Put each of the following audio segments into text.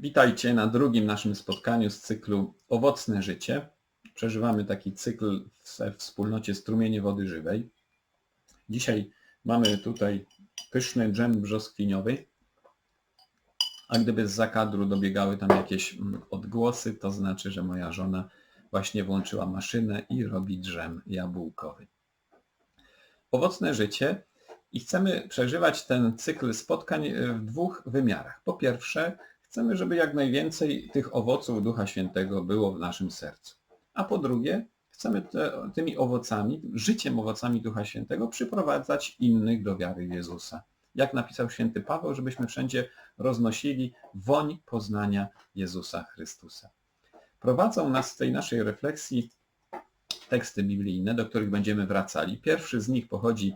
Witajcie na drugim naszym spotkaniu z cyklu Owocne Życie. Przeżywamy taki cykl w wspólnocie Strumienie Wody Żywej. Dzisiaj mamy tutaj pyszny dżem brzoskwiniowy, a gdyby z zakadru dobiegały tam jakieś mm, odgłosy, to znaczy, że moja żona właśnie włączyła maszynę i robi dżem jabłkowy. Owocne życie i chcemy przeżywać ten cykl spotkań w dwóch wymiarach. Po pierwsze, chcemy, żeby jak najwięcej tych owoców Ducha Świętego było w naszym sercu. A po drugie, chcemy te, tymi owocami, życiem owocami Ducha Świętego przyprowadzać innych do wiary Jezusa. Jak napisał święty Paweł, żebyśmy wszędzie roznosili woń poznania Jezusa Chrystusa. Prowadzą nas w tej naszej refleksji teksty biblijne, do których będziemy wracali. Pierwszy z nich pochodzi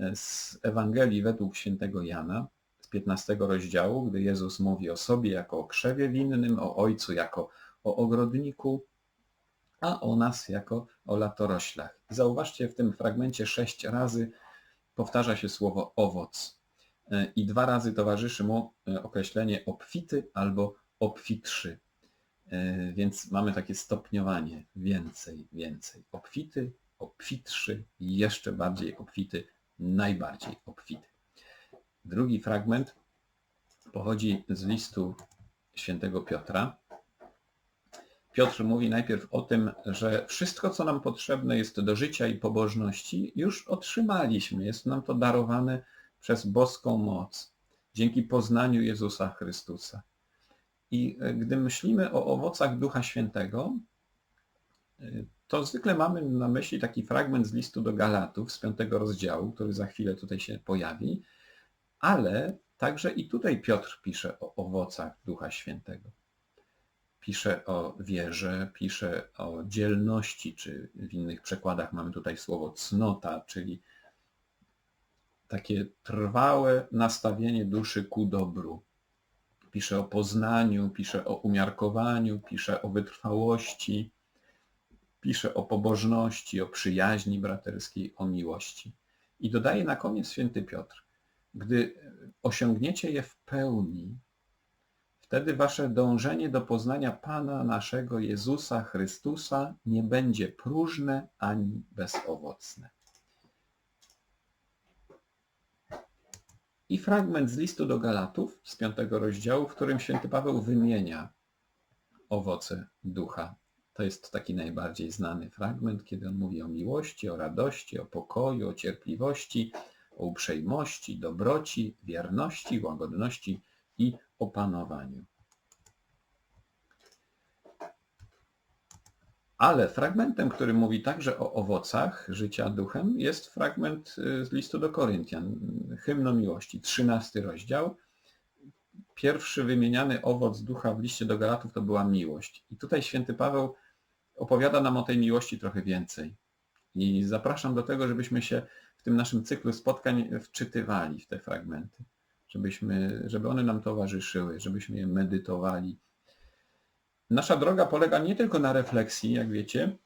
e, z Ewangelii według świętego Jana, 15 rozdziału, gdy Jezus mówi o sobie jako o krzewie winnym, o Ojcu jako o ogrodniku, a o nas jako o latoroślach. Zauważcie, w tym fragmencie sześć razy powtarza się słowo owoc e, i dwa razy towarzyszy mu e, określenie obfity albo obfitszy. E, więc mamy takie stopniowanie. Więcej, więcej. Obfity, obfitszy, jeszcze bardziej obfity, najbardziej obfity. Drugi fragment pochodzi z listu świętego Piotra. Piotr mówi najpierw o tym, że wszystko, co nam potrzebne jest do życia i pobożności, już otrzymaliśmy. Jest nam to darowane przez boską moc, dzięki poznaniu Jezusa Chrystusa. I e, gdy myślimy o owocach Ducha Świętego, e, to zwykle mamy na myśli taki fragment z listu do Galatów z piątego rozdziału, który za chwilę tutaj się pojawi, ale także i tutaj Piotr pisze o owocach Ducha Świętego. Pisze o wierze, pisze o dzielności, czy w innych przekładach mamy tutaj słowo cnota, czyli takie trwałe nastawienie duszy ku dobru pisze o poznaniu, pisze o umiarkowaniu, pisze o wytrwałości, pisze o pobożności, o przyjaźni braterskiej, o miłości. I dodaje na koniec święty Piotr, gdy osiągniecie je w pełni, wtedy wasze dążenie do poznania Pana naszego Jezusa Chrystusa nie będzie próżne ani bezowocne. i fragment z listu do Galatów z piątego rozdziału, w którym święty Paweł wymienia owoce ducha. To jest taki najbardziej znany fragment, kiedy on mówi o miłości, o radości, o pokoju, o cierpliwości, o uprzejmości, dobroci, wierności, łagodności i opanowaniu. Ale fragmentem, który mówi także o owocach życia duchem, jest fragment y, z listu do Koryntian, hymno miłości, 13 rozdział. Pierwszy wymieniany owoc ducha w liście do Galatów to była miłość. I tutaj święty Paweł opowiada nam o tej miłości trochę więcej. I zapraszam do tego, żebyśmy się w tym naszym cyklu spotkań wczytywali w te fragmenty, żebyśmy, żeby one nam towarzyszyły, żebyśmy je medytowali, Nasza droga polega nie tylko na refleksji, jak wiecie,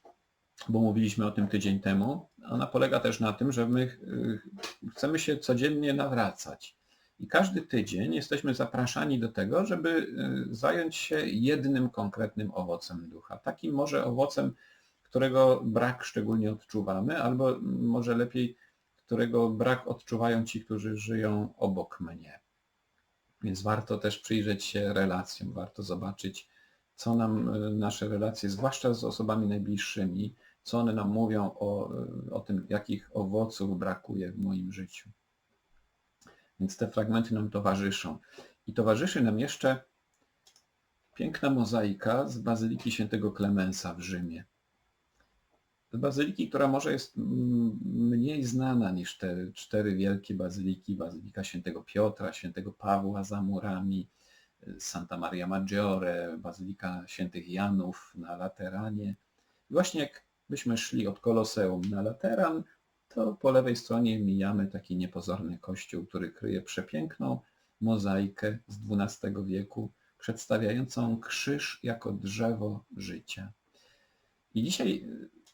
bo mówiliśmy o tym tydzień temu, ona polega też na tym, że my y, chcemy się codziennie nawracać. I każdy tydzień jesteśmy zapraszani do tego, żeby y, zająć się jednym konkretnym owocem ducha. Takim może owocem, którego brak szczególnie odczuwamy, albo może lepiej, którego brak odczuwają ci, którzy żyją obok mnie. Więc warto też przyjrzeć się relacjom, warto zobaczyć, co nam e, nasze relacje, zwłaszcza z osobami najbliższymi, co one nam mówią o, e, o tym, jakich owoców brakuje w moim życiu. Więc te fragmenty nam towarzyszą. I towarzyszy nam jeszcze piękna mozaika z Bazyliki Świętego Klemensa w Rzymie. Bazyliki, która może jest mniej znana niż te cztery wielkie bazyliki, Bazylika Świętego Piotra, Świętego Pawła za murami, Santa Maria Maggiore, Bazylika Świętych Janów na Lateranie. I właśnie jak byśmy szli od Koloseum na Lateran, to po lewej stronie mijamy taki niepozorny kościół, który kryje przepiękną mozaikę z XII wieku, przedstawiającą krzyż jako drzewo życia. I dzisiaj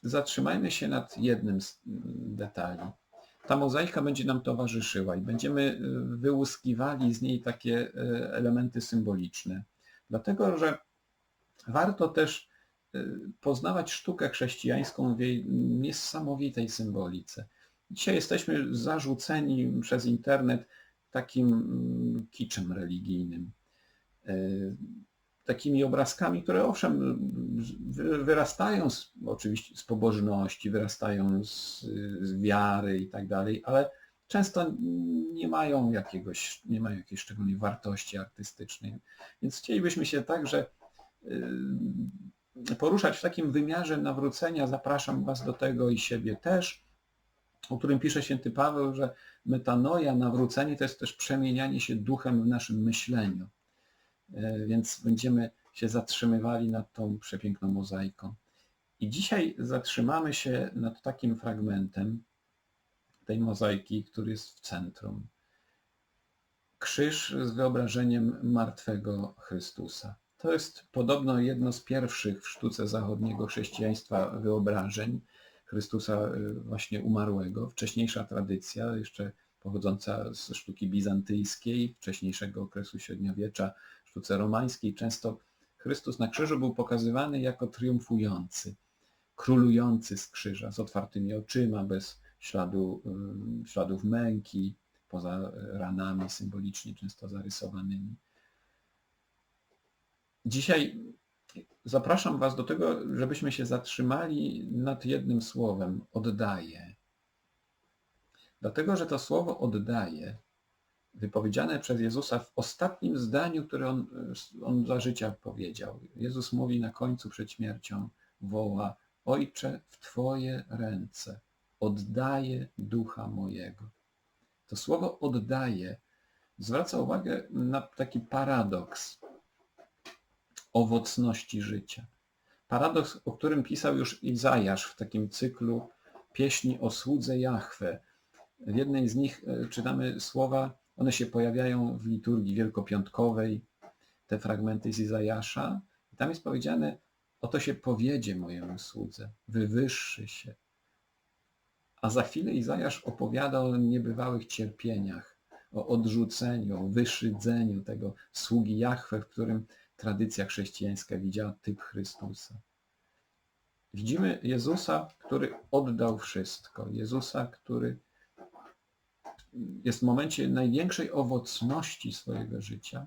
zatrzymajmy się nad jednym z detali ta mozaika będzie nam towarzyszyła i będziemy y, wyłuskiwali z niej takie y, elementy symboliczne. Dlatego, że warto też y, poznawać sztukę chrześcijańską w jej niesamowitej symbolice. Dzisiaj jesteśmy zarzuceni przez internet takim mm, kiczem religijnym. Takimi obrazkami, które owszem wyrastają z, oczywiście z pobożności, wyrastają z, z wiary i tak dalej, ale często nie mają jakiegoś, nie mają jakiejś szczególnej wartości artystycznej. Więc chcielibyśmy się także y, poruszać w takim wymiarze nawrócenia. Zapraszam Was do tego i siebie też, o którym pisze święty Paweł, że metanoja, nawrócenie to jest też przemienianie się duchem w naszym myśleniu. Y, więc będziemy się zatrzymywali nad tą przepiękną mozaiką. I dzisiaj zatrzymamy się nad takim fragmentem, tej mozaiki, który jest w centrum. Krzyż z wyobrażeniem martwego Chrystusa. To jest podobno jedno z pierwszych w sztuce zachodniego chrześcijaństwa wyobrażeń Chrystusa y, właśnie umarłego. Wcześniejsza tradycja, jeszcze pochodząca z sztuki bizantyjskiej, wcześniejszego okresu średniowiecza, sztuce romańskiej, często Chrystus na krzyżu był pokazywany jako triumfujący, królujący z krzyża, z otwartymi oczyma, bez śladu, śladów męki, poza ranami symbolicznie często zarysowanymi. Dzisiaj zapraszam Was do tego, żebyśmy się zatrzymali nad jednym słowem oddaję. Dlatego, że to słowo oddaje, wypowiedziane przez Jezusa w ostatnim zdaniu, które on, on za życia powiedział. Jezus mówi na końcu przed śmiercią, woła, Ojcze, w Twoje ręce oddaję ducha mojego. To słowo oddaję zwraca uwagę na taki paradoks owocności życia. Paradoks, o którym pisał już Izajasz w takim cyklu pieśni o słudze Jahwe. W jednej z nich e, czytamy słowa, one się pojawiają w liturgii wielkopiątkowej, te fragmenty z Izajasza. I tam jest powiedziane, oto się powiedzie mojemu słudze, wywyższy się, a za chwilę Izajasz opowiada o niebywałych cierpieniach, o odrzuceniu, o wyszydzeniu tego sługi Jahwe, w którym tradycja chrześcijańska widziała typ Chrystusa. Widzimy Jezusa, który oddał wszystko. Jezusa, który jest w momencie największej owocności swojego życia,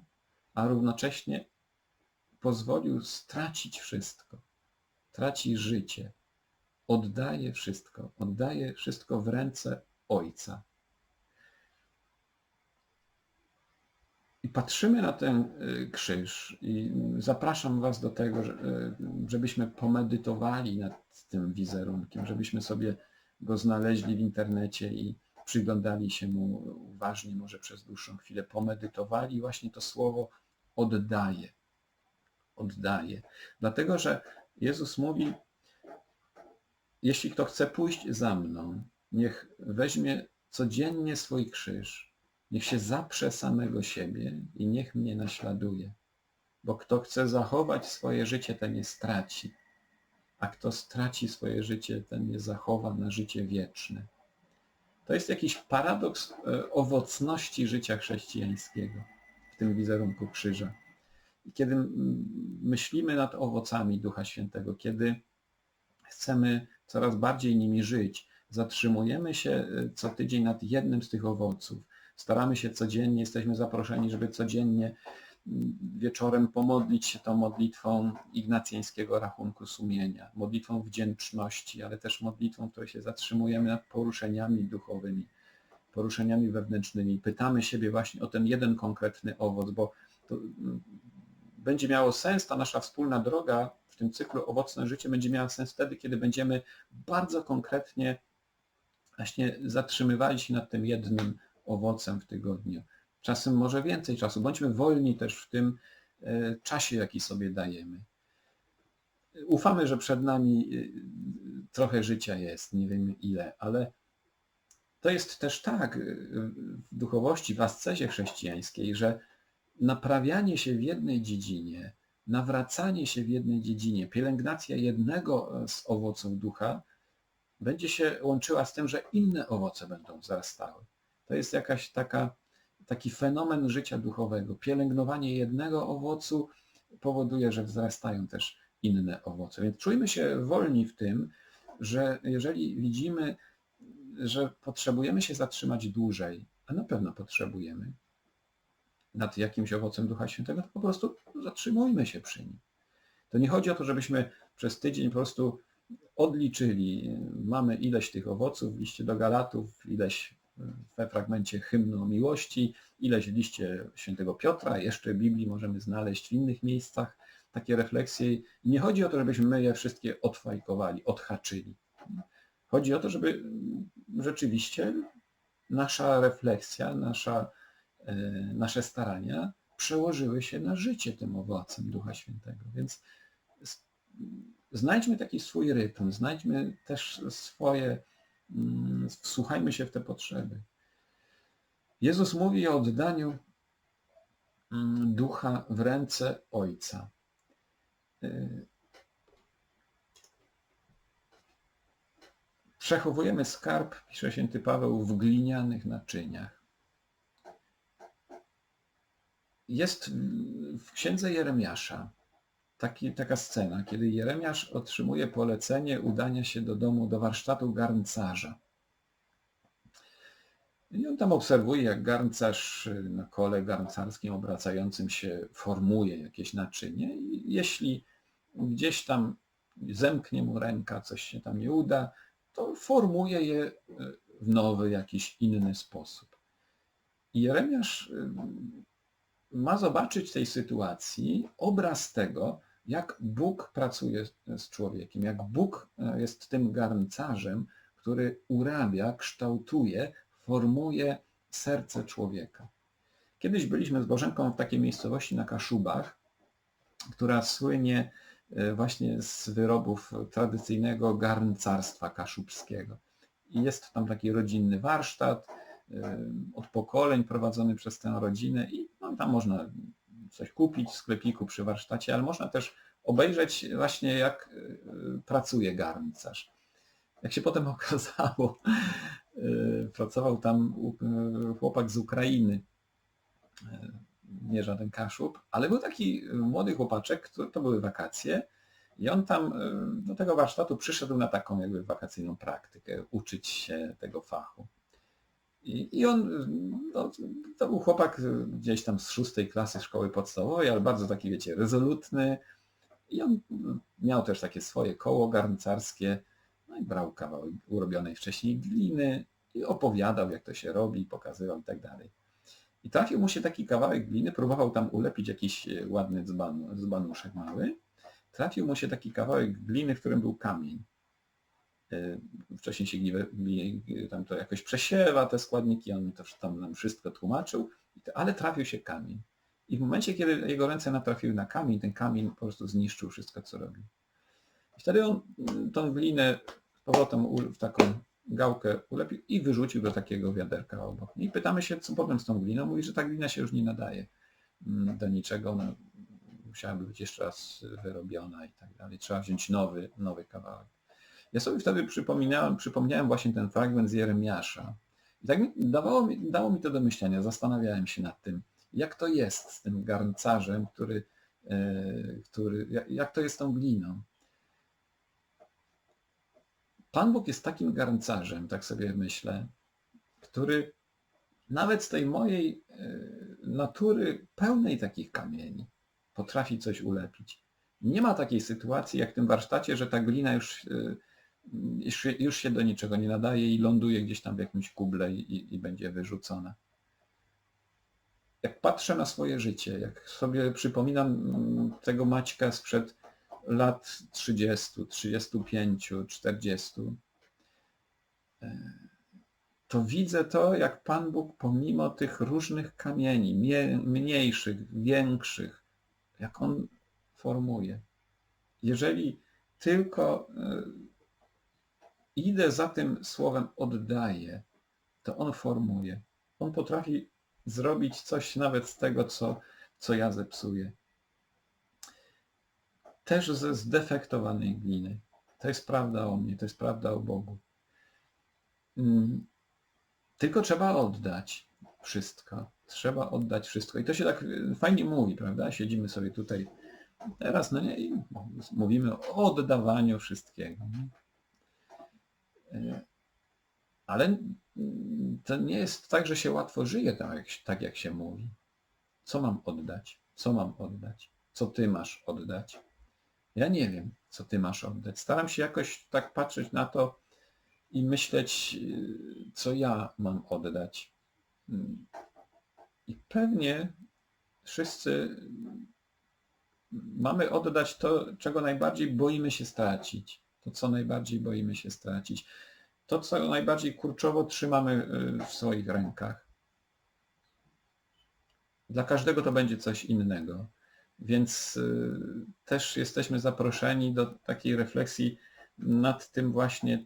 a równocześnie pozwolił stracić wszystko. Traci życie, oddaje wszystko, oddaje wszystko w ręce Ojca. I patrzymy na ten y, krzyż i zapraszam Was do tego, y, żebyśmy pomedytowali nad tym wizerunkiem, żebyśmy sobie go znaleźli w internecie i przyglądali się mu uważnie, może przez dłuższą chwilę, pomedytowali właśnie to słowo oddaje. Oddaje. Dlatego, że Jezus mówi, jeśli kto chce pójść za mną, niech weźmie codziennie swój krzyż, niech się zaprze samego siebie i niech mnie naśladuje. Bo kto chce zachować swoje życie, ten je straci, a kto straci swoje życie, ten je zachowa na życie wieczne. To jest jakiś paradoks e, owocności życia chrześcijańskiego w tym wizerunku krzyża. Kiedy myślimy nad owocami Ducha Świętego, kiedy chcemy coraz bardziej nimi żyć. Zatrzymujemy się y, co tydzień nad jednym z tych owoców. Staramy się codziennie, jesteśmy zaproszeni, żeby codziennie wieczorem pomodlić się tą modlitwą ignacjańskiego rachunku sumienia, modlitwą wdzięczności, ale też modlitwą, w której się zatrzymujemy nad poruszeniami duchowymi, poruszeniami wewnętrznymi. Pytamy siebie właśnie o ten jeden konkretny owoc, bo mm, będzie miało sens ta nasza wspólna droga w tym cyklu owocne życie będzie miała sens wtedy, kiedy będziemy bardzo konkretnie właśnie zatrzymywali się nad tym jednym owocem w tygodniu. Czasem może więcej czasu. Bądźmy wolni też w tym e, czasie, jaki sobie dajemy. Ufamy, że przed nami e, trochę życia jest, nie wiemy ile, ale to jest też tak e, w duchowości, w ascezie chrześcijańskiej, że naprawianie się w jednej dziedzinie nawracanie się w jednej dziedzinie, pielęgnacja jednego z owoców ducha będzie się łączyła z tym, że inne owoce będą wzrastały. To jest jakaś taka, taki fenomen życia duchowego. Pielęgnowanie jednego owocu powoduje, że wzrastają też inne owoce. Więc czujmy się wolni w tym, że jeżeli widzimy, że potrzebujemy się zatrzymać dłużej, a na pewno potrzebujemy, nad jakimś owocem Ducha Świętego, to po prostu zatrzymujmy się przy nim. To nie chodzi o to, żebyśmy przez tydzień po prostu odliczyli, mamy ileś tych owoców w liście do Galatów, ileś we fragmencie hymnu miłości, ileś liście świętego Piotra, jeszcze Biblii możemy znaleźć w innych miejscach takie refleksje. I nie chodzi o to, żebyśmy my je wszystkie odfajkowali, odhaczyli. Chodzi o to, żeby rzeczywiście nasza refleksja, nasza, e, nasze starania przełożyły się na życie tym owocem Ducha Świętego. Więc znajdźmy taki swój rytm, znajdźmy też swoje, wsłuchajmy się w te potrzeby. Jezus mówi o oddaniu mm, ducha w ręce Ojca. Y, przechowujemy skarb, pisze święty Paweł, w glinianych naczyniach. Jest w księdze Jeremiasza taki, taka scena, kiedy Jeremiasz otrzymuje polecenie udania się do domu, do warsztatu garncarza. I on tam obserwuje, jak garncarz na kole garncarskim obracającym się formuje jakieś naczynie i jeśli gdzieś tam zemknie mu ręka, coś się tam nie uda, to formuje je w nowy, jakiś inny sposób. I Jeremiasz ma zobaczyć w tej sytuacji obraz tego, jak Bóg pracuje z człowiekiem, jak Bóg e, jest tym garncarzem, który urabia, kształtuje, formuje serce człowieka. Kiedyś byliśmy z Bożenką w takiej miejscowości na Kaszubach, która słynie e, właśnie z wyrobów tradycyjnego garncarstwa kaszubskiego. I jest tam taki rodzinny warsztat, e, od pokoleń prowadzony przez tę rodzinę i no, tam można coś kupić w sklepiku przy warsztacie, ale można też obejrzeć właśnie jak y, pracuje garncarz. Jak się potem okazało, y, pracował tam y, chłopak z Ukrainy, nie żaden Kaszub, ale był taki młody chłopaczek, to były wakacje i on tam do tego warsztatu przyszedł na taką jakby wakacyjną praktykę, uczyć się tego fachu. I, on, no, to był chłopak gdzieś tam z szóstej klasy szkoły podstawowej, ale bardzo taki, wiecie, rezolutny. I on miał też takie swoje koło garncarskie, no i brał kawałek urobionej wcześniej gliny i opowiadał, jak to się robi, pokazywał i tak dalej. I trafił mu się taki kawałek gliny, próbował tam ulepić jakiś ładny dzban, dzbanuszek mały. Trafił mu się taki kawałek gliny, w którym był kamień. E, wcześniej się tam to jakoś przesiewa te składniki, on to tam nam wszystko tłumaczył, ale trafił się kamień. I w momencie, kiedy jego ręce natrafiły na kamień, ten kamień po prostu zniszczył wszystko, co robił. I wtedy on mm, tą glinę z powrotem w taką gałkę ulepił i wyrzucił do takiego wiaderka obok. I pytamy się, co potem z tą gliną. Mówi, że ta glina się już nie nadaje mm, do niczego. Ona musiałaby być jeszcze raz wyrobiona i tak dalej. Trzeba wziąć nowy, nowy kawałek. Ja sobie wtedy przypominałem, przypomniałem właśnie ten fragment z Jeremiasza. I tak mi, dawało, dało mi to do myślenia, zastanawiałem się nad tym, jak to jest z tym garncarzem, który, e, który jak to jest z tą gliną. Pan Bóg jest takim garncarzem, tak sobie myślę, który nawet z tej mojej e, natury pełnej takich kamieni potrafi coś ulepić. Nie ma takiej sytuacji jak w tym warsztacie, że ta glina już e, już, się do niczego nie nadaje i ląduje gdzieś tam w jakimś kuble i, i będzie wyrzucona. Jak patrzę na swoje życie, jak sobie przypominam mm, tego Maćka sprzed lat 30, 35, 40, to widzę to, jak Pan Bóg pomimo tych różnych kamieni, mniejszych, większych, jak On formuje. Jeżeli tylko e, idę za tym słowem oddaję, to on formuje. On potrafi zrobić coś nawet z tego, co, co ja zepsuję. Też ze zdefektowanej gliny. To jest prawda o mnie, to jest prawda o Bogu. Mm. Tylko trzeba oddać wszystko. Trzeba oddać wszystko. I to się tak fajnie mówi, prawda? Siedzimy sobie tutaj Teraz no nie, mówimy o oddawaniu wszystkiego. Nie? E, ale to nie jest tak, że się łatwo żyje tak tak, jak się mówi. Co mam oddać? Co mam oddać? Co ty masz oddać? Ja nie wiem, co ty masz oddać. Staram się jakoś tak patrzeć na to i myśleć, co ja mam oddać. I pewnie wszyscy mamy oddać to, czego najbardziej boimy się stracić. To, co najbardziej boimy się stracić. To, co najbardziej kurczowo trzymamy y, w swoich rękach. Dla każdego to będzie coś innego. Więc y, też jesteśmy zaproszeni do takiej refleksji nad tym właśnie,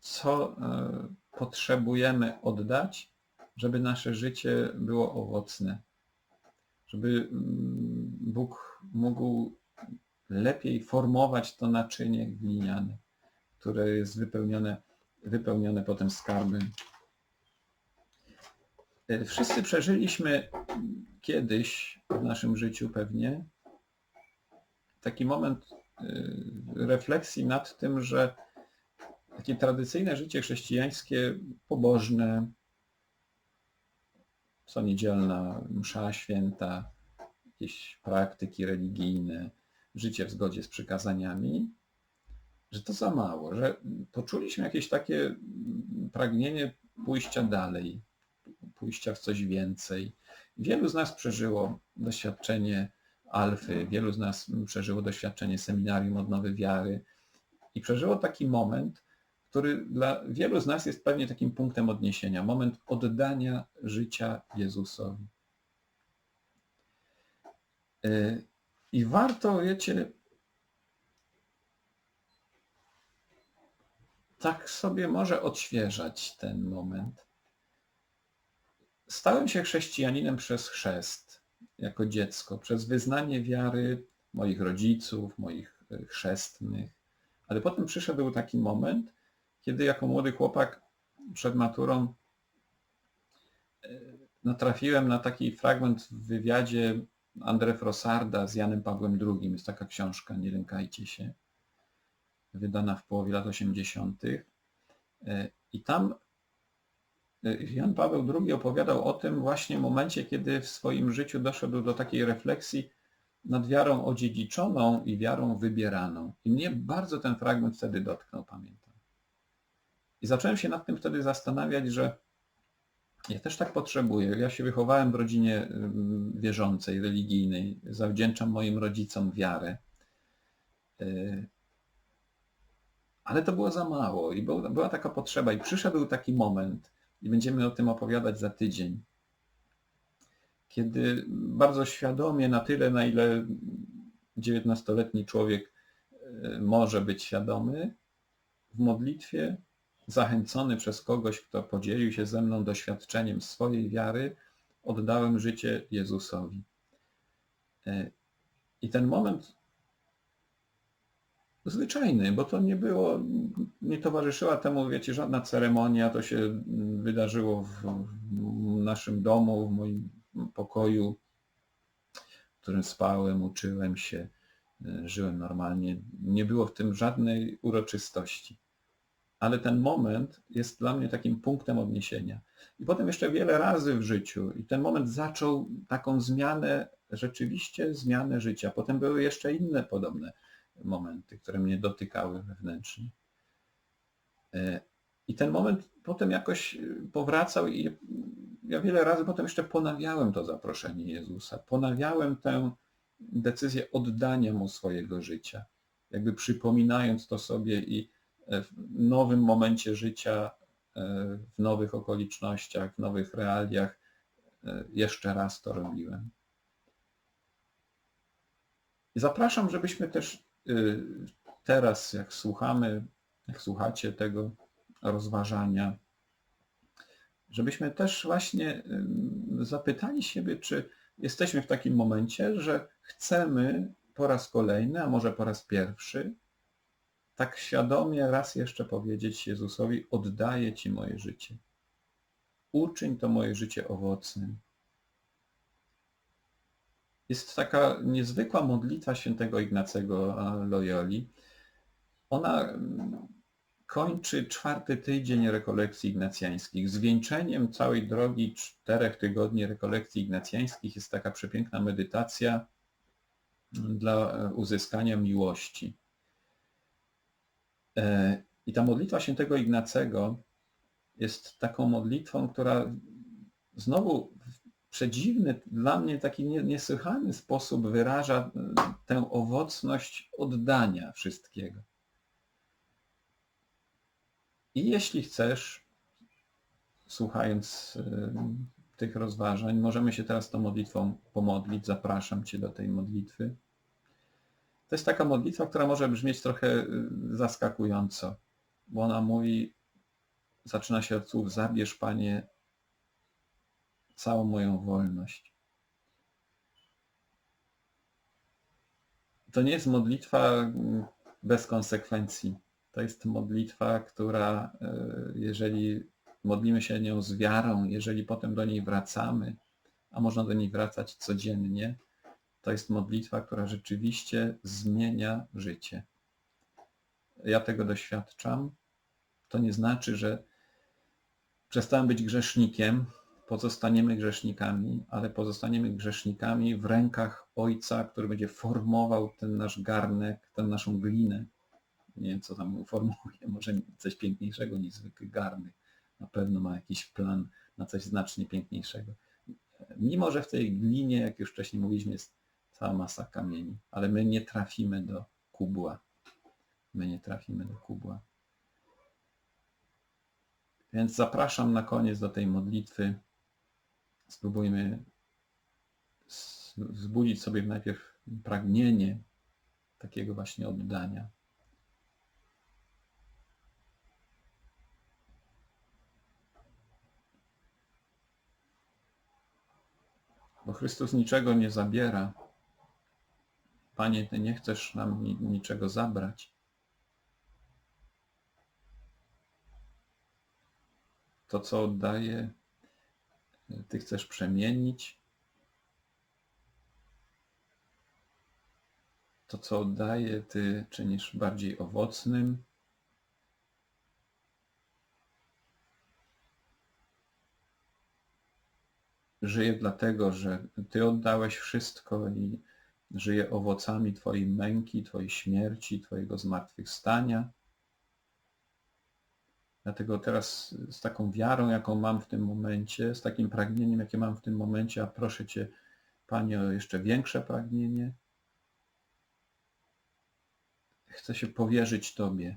co y, potrzebujemy oddać, żeby nasze życie było owocne żeby mm, Bóg mógł lepiej formować to naczynie gliniane, które jest wypełnione, wypełnione potem skarbem. E, wszyscy przeżyliśmy kiedyś w naszym życiu pewnie taki moment e, refleksji nad tym, że takie tradycyjne życie chrześcijańskie, pobożne, co niedzielna msza święta, jakieś praktyki religijne, życie w zgodzie z przykazaniami, że to za mało, że poczuliśmy jakieś takie pragnienie pójścia dalej, pójścia w coś więcej. Wielu z nas przeżyło doświadczenie alfy, wielu z nas przeżyło doświadczenie seminarium odnowy wiary i przeżyło taki moment, który dla wielu z nas jest pewnie takim punktem odniesienia, moment oddania życia Jezusowi. I warto, wiecie, tak sobie może odświeżać ten moment. Stałem się chrześcijaninem przez chrzest jako dziecko, przez wyznanie wiary moich rodziców, moich y, chrzestnych, ale potem przyszedł taki moment, kiedy jako młody chłopak przed maturą e, natrafiłem na taki fragment w wywiadzie André Frossarda z Janem Pawłem II. Jest taka książka, nie lękajcie się, wydana w połowie lat 80. E, I tam e, Jan Paweł II opowiadał o tym właśnie momencie, kiedy w swoim życiu doszedł do takiej refleksji nad wiarą odziedziczoną i wiarą wybieraną. I mnie bardzo ten fragment wtedy dotknął, pamiętam. I zacząłem się nad tym wtedy zastanawiać, że ja też tak potrzebuję. Ja się wychowałem w rodzinie wierzącej, religijnej. Zawdzięczam moim rodzicom wiarę. Y, ale to było za mało i była taka potrzeba. I przyszedł taki moment, i będziemy o tym opowiadać za tydzień, kiedy bardzo świadomie, na tyle, na ile XIX-letni człowiek y, może być świadomy, w modlitwie zachęcony przez kogoś, kto podzielił się ze mną doświadczeniem swojej wiary, oddałem życie Jezusowi. E, I ten moment zwyczajny, bo to nie było, nie towarzyszyła temu, wiecie, żadna ceremonia, to się wydarzyło w, naszym domu, w moim pokoju, w którym spałem, uczyłem się, e, żyłem normalnie. Nie było w tym żadnej uroczystości ale ten moment jest dla mnie takim punktem odniesienia. I potem jeszcze wiele razy w życiu i ten moment zaczął taką zmianę, rzeczywiście zmianę życia. Potem były jeszcze inne podobne momenty, które mnie dotykały wewnętrznie. E, I ten moment potem jakoś powracał i ja wiele razy potem jeszcze ponawiałem to zaproszenie Jezusa. Ponawiałem tę decyzję oddania Mu swojego życia. Jakby przypominając to sobie i w nowym momencie życia, e, w nowych okolicznościach, w nowych realiach e, jeszcze raz to robiłem. Zapraszam, żebyśmy też e, teraz, jak słuchamy, jak słuchacie tego rozważania, żebyśmy też właśnie zapytali siebie, czy jesteśmy w takim momencie, że chcemy po raz kolejny, a może po raz pierwszy, tak świadomie raz jeszcze powiedzieć Jezusowi, oddaję Ci moje życie. Uczyń to moje życie owocnym. jest taka niezwykła modlitwa świętego Ignacego Loyoli. Ona kończy czwarty tydzień rekolekcji ignacjańskich. Zwieńczeniem całej drogi czterech tygodni rekolekcji ignacjańskich jest taka przepiękna medytacja dla uzyskania miłości. E, I ta modlitwa świętego Ignacego jest taką modlitwą, która znowu w przedziwny, dla mnie taki niesłychany sposób wyraża e, tę owocność oddania wszystkiego. I jeśli chcesz, słuchając y, tych rozważań, możemy się teraz tą modlitwą pomodlić. Zapraszam Cię do tej modlitwy. To jest taka modlitwa, która może brzmieć trochę y, zaskakująco, bo ona mówi, zaczyna się od słów, zabierz Panie całą moją wolność. To nie jest modlitwa mm, bez konsekwencji. To jest modlitwa, która e, jeżeli modlimy się nią z wiarą, jeżeli potem do niej wracamy, a można do niej wracać codziennie, to jest modlitwa, która rzeczywiście zmienia życie. Ja tego doświadczam. To nie znaczy, że przestałem być grzesznikiem, pozostaniemy grzesznikami, ale pozostaniemy grzesznikami w rękach Ojca, który będzie formował ten nasz garnek, tę naszą glinę, nie wiem co tam uformułuje, może coś piękniejszego niż zwykły garnek. Na pewno ma jakiś plan na coś znacznie piękniejszego. Mimo, że w tej glinie, jak już wcześniej mówiliśmy, jest cała masa kamieni, ale my nie trafimy do kubła. My nie trafimy do kubła. Więc zapraszam na koniec do tej modlitwy. Spróbujmy wzbudzić sobie najpierw pragnienie takiego właśnie oddania. bo Chrystus niczego nie zabiera. Panie, Ty nie chcesz nam niczego zabrać. To, co oddaję, Ty chcesz przemienić. To, co oddaję, Ty czynisz bardziej owocnym. żyję dlatego, że Ty oddałeś wszystko i żyję owocami Twojej męki, Twojej śmierci, Twojego zmartwychwstania. Dlatego teraz z taką wiarą, jaką mam w tym momencie, z takim pragnieniem, jakie mam w tym momencie, a proszę Cię, Panie, o jeszcze większe pragnienie, chcę się powierzyć Tobie.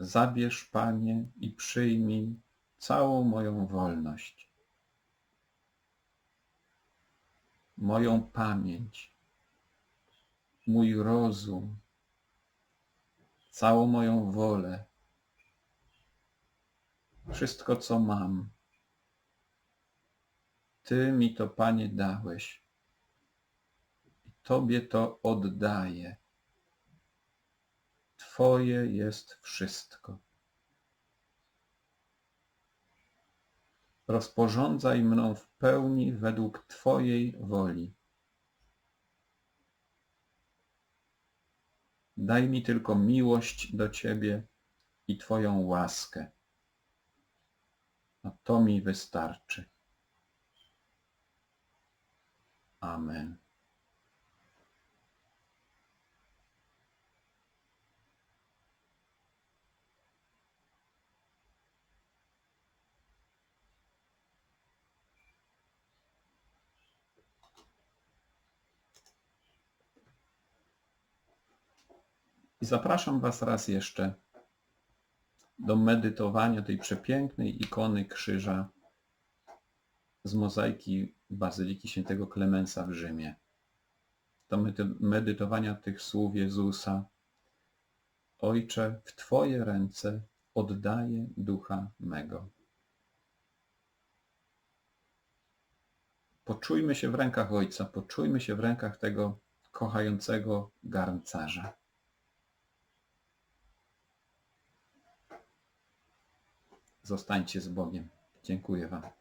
Zabierz, Panie, i przyjmij całą moją wolność, moją pamięć, mój rozum, całą moją wolę, wszystko, co mam. Ty mi to, Panie, dałeś i Tobie to oddaję. Twoje jest wszystko. Rozporządzaj mną w pełni według Twojej woli. Daj mi tylko miłość do Ciebie i Twoją łaskę. A to mi wystarczy. Amen. I zapraszam Was raz jeszcze do medytowania tej przepięknej ikony krzyża z mozaiki Bazyliki Świętego Klemensa w Rzymie. Do medytowania tych słów Jezusa. Ojcze, w Twoje ręce oddaję ducha mego. Poczujmy się w rękach Ojca, poczujmy się w rękach tego kochającego garncarza. Zostańcie z Bogiem. Dziękuję. Wam.